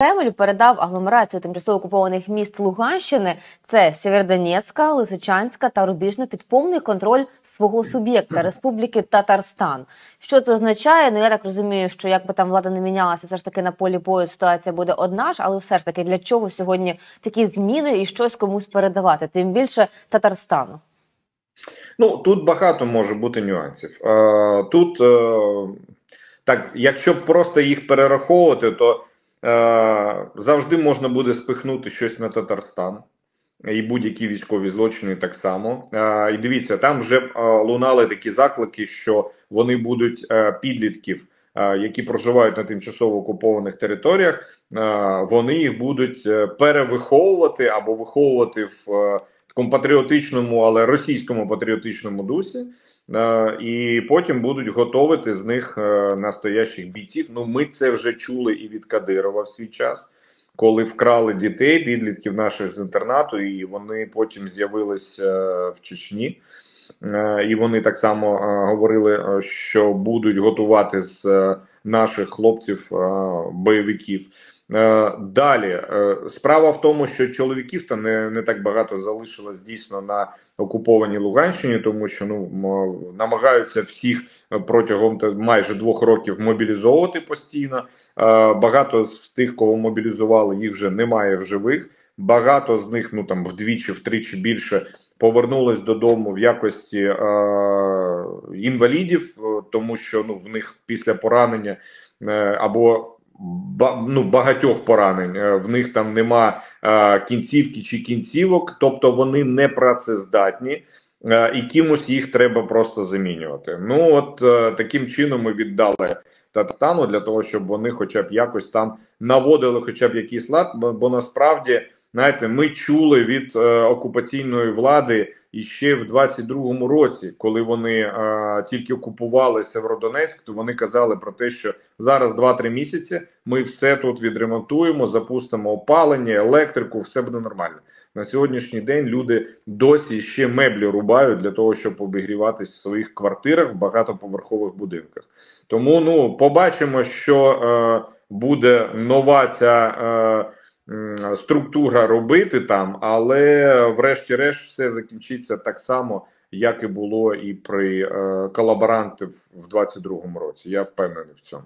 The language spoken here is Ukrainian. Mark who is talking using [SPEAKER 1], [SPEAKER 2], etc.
[SPEAKER 1] Кремль передав агломерацію тимчасово окупованих міст Луганщини. Це Сєвєродонецька, Лисичанська та Рубіжна під повний контроль свого суб'єкта Республіки Татарстан. Що це означає? Ну я так розумію, що як би там влада не мінялася, все ж таки на полі бою ситуація буде одна ж, але все ж таки для чого сьогодні такі зміни і щось комусь передавати? Тим більше Татарстану.
[SPEAKER 2] Ну тут багато може бути нюансів. Е, Тут е, так, якщо просто їх перераховувати, то завжди можна буде спихнути щось на Татарстан. І будь-які військові злочини так само. Е, і дивіться, там вже е, лунали такі заклики, що вони будуть е, підлітків, е, які проживають на тимчасово окупованих територіях, е, вони їх будуть е, перевиховувати або виховувати в е, такому патріотичному, але російському патріотичному дусі. Е, і потім будуть готувати з них е, настоящих бійців. Ну, ми це вже чули і від Кадирова в свій час, коли вкрали дітей, підлітків наших з інтернату, і вони потім з'явились е, в Чечні. І вони так само говорили, що будуть готувати з наших хлопців бойовиків. Е, Далі е, справа в тому, що чоловіків та не, не так багато залишилось дійсно на окупованій Луганщині, тому що ну намагаються всіх протягом майже двох років мобілізовувати постійно. Е, Багато з тих, кого мобілізували, їх вже немає в живих. Багато з них, ну там вдвічі, втричі більше, повернулись додому в якості е, інвалідів, е, тому що ну в них після поранення е, або ну, багатьох поранень. е, В них там нема е, кінцівки чи кінцівок, тобто вони не працездатні, е, і кимось їх треба просто замінювати. Ну от таким чином ми віддали Татарстану для того, щоб вони, хоча б якось там наводили, хоча б якийсь лад, бо, бо насправді. Знаєте, ми чули від окупаційної влади іще в 22-му році, коли вони е, тільки окупували Северодонецьк, то вони казали про те, що зараз 2-3 місяці ми все тут відремонтуємо, запустимо опалення, електрику, все буде нормально. На сьогоднішній день люди досі ще меблі рубають для того, щоб обігріватись в своїх квартирах в багатоповерхових будинках. Тому ну побачимо, що е, буде нова ця. Е, структура робити там, але врешті-решт все закінчиться так само, як і було і при е, колаборантів в 22-му році. Я впевнений в цьому.